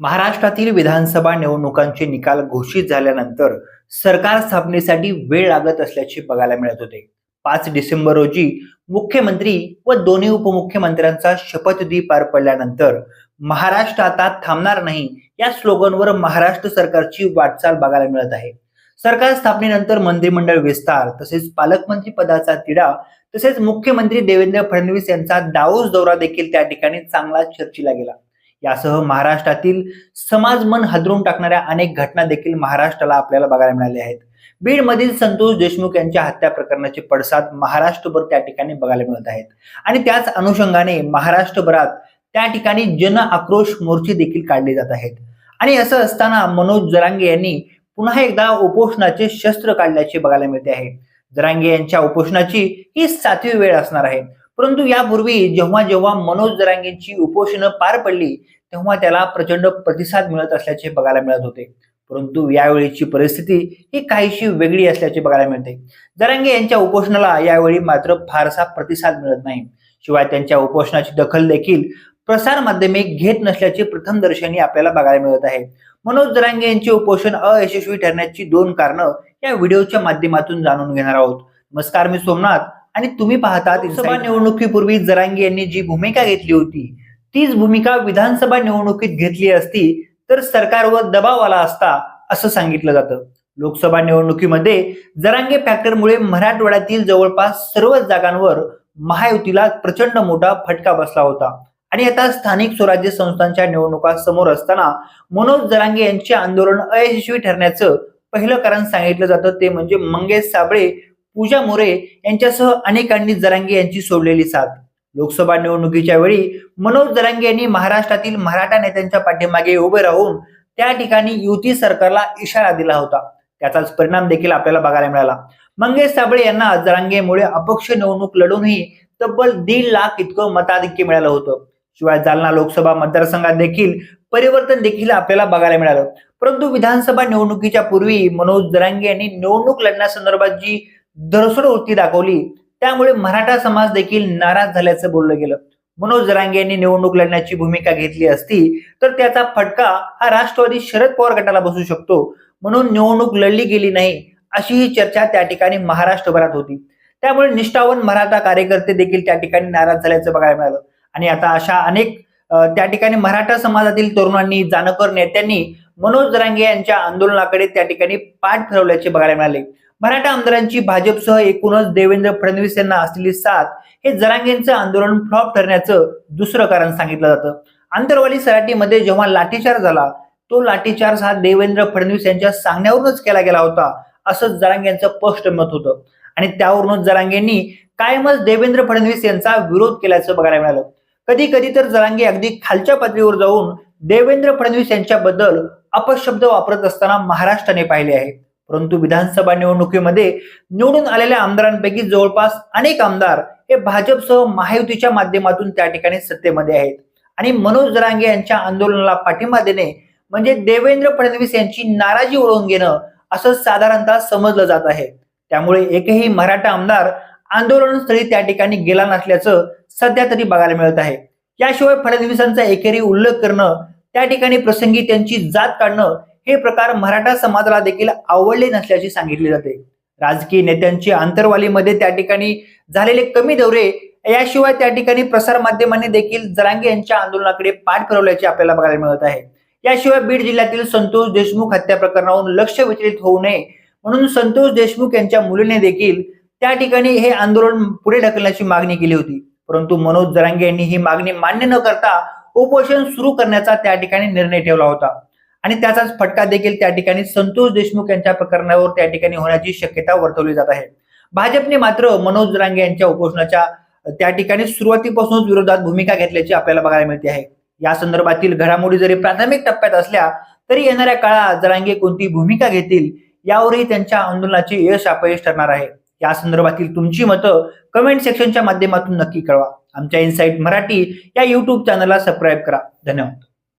महाराष्ट्रातील विधानसभा निवडणुकांचे निकाल घोषित झाल्यानंतर सरकार स्थापनेसाठी वेळ लागत असल्याचे बघायला मिळत होते. पाच डिसेंबर रोजी मुख्यमंत्री व दोन्ही उपमुख्यमंत्र्यांचा शपथविधी पार पडल्यानंतर महाराष्ट्र आता थांबणार नाही या स्लोगनवर महाराष्ट्र सरकारची वाटचाल बघायला मिळत आहे. सरकार स्थापनेनंतर मंत्रिमंडळ विस्तार तसेच पालकमंत्री पदाचा तिढा तसेच मुख्यमंत्री देवेंद्र फडणवीस यांचा दाऊस दौरा देखील त्या ठिकाणी चांगला चर्चेला गेला. यासह महाराष्ट्रातील समाज मन हादरून टाकणाऱ्या अनेक घटना देखील महाराष्ट्राला आपल्याला बघायला मिळाल्या आहेत. बीडमधील संतोष देशमुख यांच्या हत्या प्रकरणाचे पडसाद महाराष्ट्रभर त्या ठिकाणी बघायला मिळत आहेत. आणि त्याच अनुषंगाने महाराष्ट्रभरात त्या ठिकाणी जन आक्रोश मोर्चे देखील काढले जात आहेत. आणि असं असताना मनोज जरांगे यांनी पुन्हा एकदा उपोषणाचे शस्त्र काढल्याचे बघायला मिळते आहे. जरांगे यांच्या उपोषणाची ही सातवी वेळ असणार आहे. परंतु यापूर्वी जेव्हा जेव्हा मनोज जरांगेंची उपोषणं पार पडली तेव्हा त्याला प्रचंड प्रतिसाद मिळत असल्याचे बघायला मिळत होते. परंतु यावेळीची परिस्थिती ही काहीशी वेगळी असल्याचे बघायला मिळते. जरांगे यांच्या उपोषणाला यावेळी मात्र फारसा प्रतिसाद मिळत नाही. शिवाय त्यांच्या उपोषणाची दखल देखील प्रसार माध्यमे घेत नसल्याचे प्रथम दर्शनी आपल्याला बघायला मिळत आहे. मनोज जरांगे यांचे उपोषण अयशस्वी ठरण्याची दोन कारणं या व्हिडिओच्या माध्यमातून जाणून घेणार आहोत. नमस्कार मी सोमनाथ. आणि तुम्ही पाहता लोकसभा निवडणुकीपूर्वी जरांगे यांनी जी भूमिका घेतली होती तीच भूमिका विधानसभा निवडणुकीत घेतली असती तर सरकारवर दबाव आला असता असं सांगितलं जातं. लोकसभा निवडणुकीमध्ये जरांगे फॅक्टरमुळे मराठवाड्यातील जवळपास सर्वच जागांवर महायुतीला प्रचंड मोठा फटका बसला होता. आणि आता स्थानिक स्वराज्य संस्थांच्या निवडणुका समोर असताना मनोज जरांगे यांचे आंदोलन अयशस्वी ठरण्याचं पहिलं कारण सांगितलं जातं ते म्हणजे मंगेश साबळे पूजा मोरे यांच्यासह अनेकांनी जरांगे यांची सोडलेली साथ. लोकसभा निवडणुकीच्या वेळी मनोज जरांगे यांनी महाराष्ट्रातील मराठा नेत्यांच्या पाठीमागे उभे राहून त्या ठिकाणी युती सरकारला इशारा दिला होता. त्याचाच परिणाम देखील आपल्याला बघायला मिळाला. मंगेश साबळे यांना जरांगेमुळे अपक्ष निवडणूक लढूनही तब्बल दीड लाख इतकं मताधिक्य मिळालं होतं. शिवाय जालना लोकसभा मतदारसंघात देखील परिवर्तन देखील आपल्याला बघायला मिळालं. परंतु विधानसभा निवडणुकीच्या पूर्वी मनोज जरांगे यांनी निवडणूक लढण्यासंदर्भात जी दरसोड वृत्ती दाखवली. त्यामुळे मराठा समाज देखील नाराज झाल्याचं बोललं गेलं. मनोज जरांगे यांनी निवडणूक लढण्याची भूमिका घेतली असती तर त्याचा फटका हा राष्ट्रवादी शरद पवार गटाला बसू शकतो. म्हणून निवडणूक लढली गेली नाही अशी ही चर्चा त्या ठिकाणी महाराष्ट्रभरात होती. त्यामुळे निष्ठावन मराठा कार्यकर्ते देखील त्या ठिकाणी नाराज झाल्याचं बघायला मिळालं. आणि आता अशा अनेक त्या ठिकाणी मराठा समाजातील तरुणांनी जानकर नेत्यांनी मनोज जरांगे यांच्या आंदोलनाकडे त्या ठिकाणी पाठ फिरवल्याचे बघायला मिळाले. मराठा आमदारांची भाजपसह एकूणच देवेंद्र फडणवीस यांना असलेली साथ हे जरांगेंचं आंदोलन फ्लॉप ठरण्याचं दुसरं कारण सांगितलं जातं. आंतरवाली सराटीमध्ये जेव्हा लाठीचार झाला तो लाठीचार हा देवेंद्र फडणवीस यांच्या सांगण्यावरूनच केला गेला होता असं जरांगे यांचं स्पष्ट मत होतं. आणि त्यावरूनच जरांगेंनी कायमच देवेंद्र फडणवीस यांचा विरोध केल्याचं बघायला मिळालं. कधी कधी तर जरांगे अगदी खालच्या पातळीवर जाऊन देवेंद्र फडणवीस यांच्याबद्दल अपशब्द वापरत असताना महाराष्ट्राने पाहिले आहे. परंतु विधानसभा निवडणुकीमध्ये निवडून आलेल्या आमदारांपैकी जवळपास अनेक आमदार हे भाजपसह महायुतीच्या माध्यमातून त्या ठिकाणी सत्तेमध्ये आहेत. आणि मनोज जरांगे यांच्या आंदोलनाला पाठिंबा देणे म्हणजे देवेंद्र फडणवीस यांची नाराजी ओळवून घेणं असं साधारणतः समजलं जात आहे. त्यामुळे एकही मराठा आमदार आंदोलनस्थळी त्या ठिकाणी गेला नसल्याचं सध्या तरी बघायला मिळत आहे. याशिवाय फडणवीसांचा एकेरी उल्लेख करणं त्या ठिकाणी प्रसंगी त्यांची जात काढणं हे प्रकार मराठा समाजाला देखील आवडले नसल्याचे सांगितले जाते. राजकीय नेत्यांची आंतरवालीमध्ये त्या ठिकाणी झालेले कमी दौरे याशिवाय त्या ठिकाणी प्रसार माध्यमांनी देखील जरांगे यांच्या आंदोलनाकडे पाठ फिरवल्याचे आपल्याला बघायला मिळत आहे. याशिवाय बीड जिल्ह्यातील संतोष देशमुख हत्या प्रकरणाहून लक्ष विचलित होऊ नये म्हणून संतोष देशमुख यांच्या मुलीने देखील त्या ठिकाणी हे आंदोलन पुढे ढकलण्याची मागणी केली होती. परंतु मनोज जरांगे यांनी ही मागणी मान्य न करता उपोषण सुरू करण्याचा त्या ठिकाणी निर्णय ठेवला होता. आणि त्याचाच फटका देखील त्या ठिकाणी संतोष देशमुख यांच्या प्रकरणावर त्या ठिकाणी होण्याची शक्यता वर्तवली जात आहे. भाजपने मात्र मनोज जरांगे यांच्या उपोषणाच्या त्या ठिकाणी सुरुवातीपासूनच विरोधात भूमिका घेतल्याची आपल्याला बघायला मिळते आहे. या संदर्भातील घडामोडी जरी प्राथमिक टप्प्यात असल्या तरी येणाऱ्या काळात जरांगे कोणती भूमिका घेतील यावरही त्यांच्या आंदोलनाचे यश अपयश ठरणार आहे. या संदर्भातील तुमची मतं कमेंट सेक्शनच्या माध्यमातून नक्की कळवा. आमच्या इन्साईट मराठी या युट्यूब चॅनलला सबस्क्राईब करा. धन्यवाद.